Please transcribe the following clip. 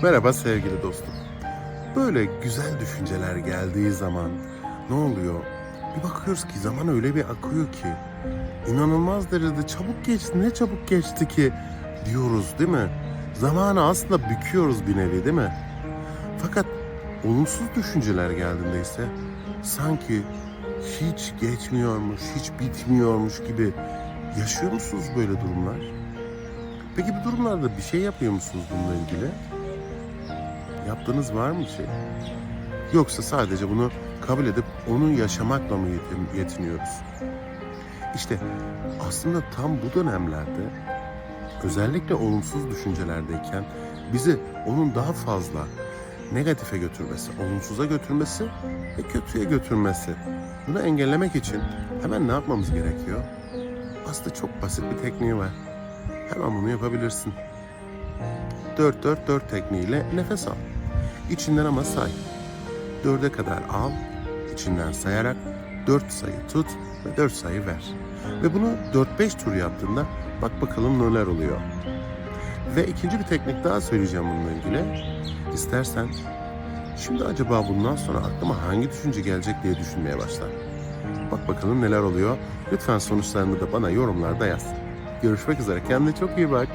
Merhaba sevgili dostum. Böyle güzel düşünceler geldiği zaman ne oluyor? Bir bakıyoruz ki zaman öyle bir akıyor ki inanılmaz derecede çabuk geçti. Ne çabuk geçti ki diyoruz değil mi? Zamanı aslında büküyoruz bir nevi değil mi? Fakat olumsuz düşünceler geldiğinde ise sanki hiç geçmiyormuş, hiç bitmiyormuş gibi yaşıyor musunuz böyle durumlar? Peki bu durumlarda bir şey yapıyor musunuz bununla ilgili? Yaptığınız var mı şey? Yoksa sadece bunu kabul edip onu yaşamakla mı yetin- yetiniyoruz? İşte aslında tam bu dönemlerde özellikle olumsuz düşüncelerdeyken bizi onun daha fazla negatife götürmesi, olumsuza götürmesi ve kötüye götürmesi. Bunu engellemek için hemen ne yapmamız gerekiyor? Aslında çok basit bir tekniği var. Hemen bunu yapabilirsin. 4-4-4 tekniğiyle nefes al. İçinden ama say. 4'e kadar al, içinden sayarak 4 sayı tut ve 4 sayı ver. Ve bunu 4-5 tur yaptığında bak bakalım neler oluyor. Ve ikinci bir teknik daha söyleyeceğim bununla ilgili. İstersen şimdi acaba bundan sonra aklıma hangi düşünce gelecek diye düşünmeye başla. Bak bakalım neler oluyor. Lütfen sonuçlarını da bana yorumlarda yaz. Görüşmek üzere. Kendine çok iyi bak.